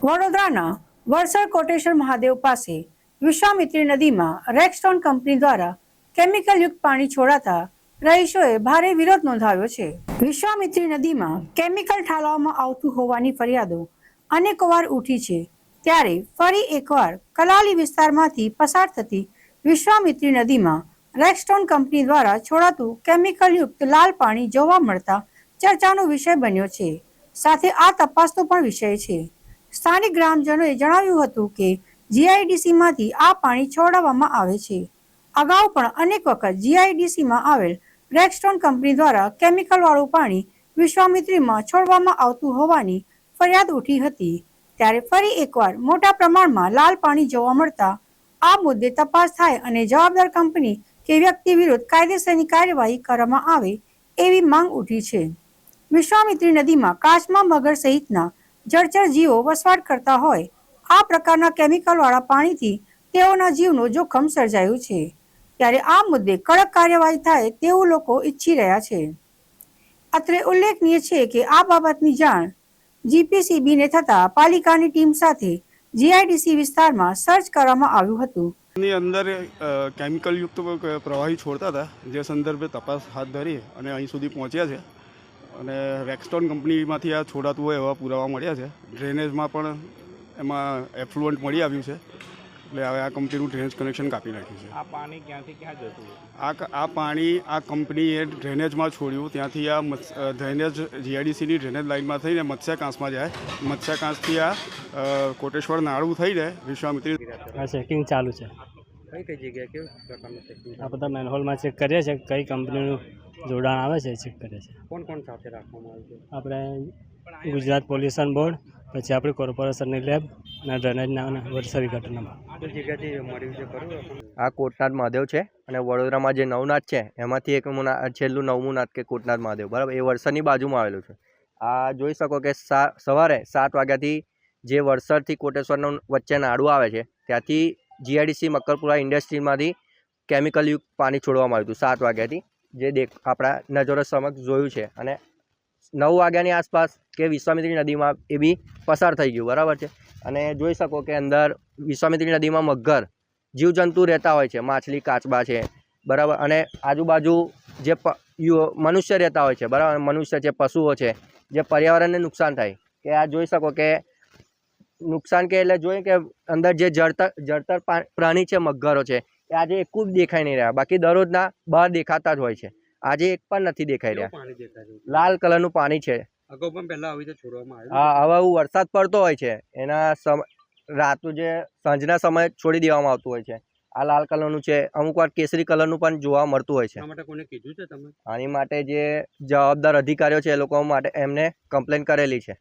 વડોદરાના વરસડ કોટેશ્વર મહાદેવ પાસે વિશ્વામિત્રી નદીમાં રેકસ્ટોન કંપની દ્વારા કેમિકલયુક્ત પાણી છોડાતા રહીશોએ ભારે વિરોધ નોંધાવ્યો છે. વિશ્વામિત્રી નદીમાં કેમિકલ ઠાલવવામાં આવતું હોવાની ફરિયાદો અનેકવાર ઉઠી છે. ત્યારે ફરી એકવાર કલાલી વિસ્તારમાંથી પસાર થતી વિશ્વામિત્રી નદીમાં રેકસ્ટોન કંપની દ્વારા છોડાતું કેમિકલયુક્ત લાલ પાણી જોવા મળતા ચર્ચાનો વિષય બન્યો છે. સાથે આ તપાસનો પણ વિષય છે. સ્થાનિક ગ્રામજનોએ જણાવ્યું હતું કે જીઆઈડીસીમાંથી આ પાણી છોડાવવામાં આવે છે. અગાઉ પણ અનેક વખત જીઆઈડીસીમાં આવેલ બ્રેકસ્ટોન કંપની દ્વારા કેમિકલવાળું પાણી વિશ્વામિત્રીમાં છોડવામાં આવતું હોવાની ફરિયાદ ઉઠી હતી. ત્યારે ફરી એકવાર મોટા પ્રમાણમાં લાલ પાણી જોવા મળતા આ મુદ્દે તપાસ થાય અને જવાબદાર કંપની કે વ્યક્તિ વિરુદ્ધ કાયદેસરની કાર્યવાહી કરવામાં આવે એવી માંગ ઉઠી છે. વિશ્વામિત્રી નદીમાં કાચમાં મગર સહિતના જળચર જીવો વસવાટ કરતા હોય, આ પ્રકારના કેમિકલવાળા પાણીથી તેઓના જીવનું જોખમ સર્જાયું છે. ત્યારે આ મુદ્દે કડક કાર્યવાહી થાય તેવું લોકો ઈચ્છી રહ્યા છે. અત્રે ઉલ્લેખનીય છે કે આ બાબતની જાણ જીપીસીબીને થતા પાલિકાની ટીમ સાથે જીઆઈડીસી વિસ્તારમાં સર્ચ કરવામાં આવ્યું હતું. ની અંદર કેમિકલયુક્ત પ્રવાહી છોડતા હતા. જે સંદર્ભે તપાસ હાથ ધરી અને અહીં સુધી પહોંચ્યા છે. અને રેક્સટોન કંપનીમાંથી આ છોડાતું હોય એવા પુરાવા મળ્યા છે. ડ્રેનેજમાં પણ એમાં એફ્લુઅન્ટ મળી આવ્યું છે. એટલે હવે આ કંપનીનું ડ્રેનેજ કનેક્શન કાપી નાખ્યું છે. આ પાણી ક્યાંથી ક્યાં જતું આ આ પાણી આ કંપનીએ ડ્રેનેજમાં છોડ્યું. ત્યાંથી આ ડ્રેનેજ જીઆઈડીસીની ડ્રેનેજ લાઇનમાં થઈને મત્સ્યકાંસમાં જાય. મત્સ્યકાંસથી આ કોટેશ્વર નાળું થઈને વિશ્વામિત્રી ચેકિંગ ચાલુ છે. કઈ કઈ જગ્યાએ કેવું પ્રકારનું ચેકિંગ આ બધા મેનહોલમાં ચેક કરીએ છીએ કઈ કંપનીનું જોડાણ આવે છે ચેક કરીએ છીએ. કોણ કોણ સાથે રાખવામાં આવે છે? આપણે ગુજરાત પોલ્યુશન બોર્ડ પછી આપણી કોર્પોરેશનની લેબ અને ડ્રેનેજના વરસાદી આપણને? આ કોટનાથ મહાદેવ છે અને વડોદરામાં જે નવનાથ છે એમાંથી એક મુના છેલ્લું નવમું નાથ કે કોટનાથ મહાદેવ બરાબર? એ વરસાદની બાજુમાં આવેલું છે. આ જોઈ શકો કે સવારે સાત વાગ્યાથી જે વરસાદથી કોટેશ્વરનો વચ્ચે નાડું આવે છે ત્યાંથી જીઆઈડીસી મકરપુરા ઇન્ડસ્ટ્રીમાંથી કેમિકલયુક્ત પાણી છોડવામાં આવ્યું હતું, સાત વાગ્યાથી, જે દેખ આપણા નજરો સમક્ષ જોયું છે. અને નવ વાગ્યાની આસપાસ કે વિશ્વામિત્રી નદીમાં એ બી પસાર થઈ ગયું, બરાબર છે? અને જોઈ શકો કે અંદર વિશ્વામિત્રી નદીમાં મગર, જીવજંતુ રહેતા હોય છે, માછલી, કાચબા છે, બરાબર? અને આજુબાજુ જે પ મનુષ્ય રહેતા હોય છે, બરાબર? મનુષ્ય છે, પશુઓ છે, જે પર્યાવરણને નુકસાન થાય. કે આ જોઈ શકો કે નુકસાન કે એટલે જોઈએ કે અંદર જે જળતર જળતર પ્રાણી છે મગરો છે એ આજે એક જ દેખાઈ નહીં રહ્યા. બાકી દરરોજના બહાર દેખાતા જ હોય છે. આજે એક પણ નથી દેખાઈ રહ્યા. લાલ કલરનું પાણી છે. અગાઉ પણ પહેલા આવી રીતે છોડવામાં આવ્યું. હા હવે વરસાદ પડતો હોય છે. એના રાતનું જે સાંજના સમયે છોડી દેવામાં આવતું હોય છે. આ લાલ કલરનું છે. અમુક વાર કેસરી કલરનું પણ જોવા મળતું હોય છે. આની માટે જે જવાબદાર અધિકારીઓ છે એ લોકો માટે એમને કમ્પ્લેન કરેલી છે.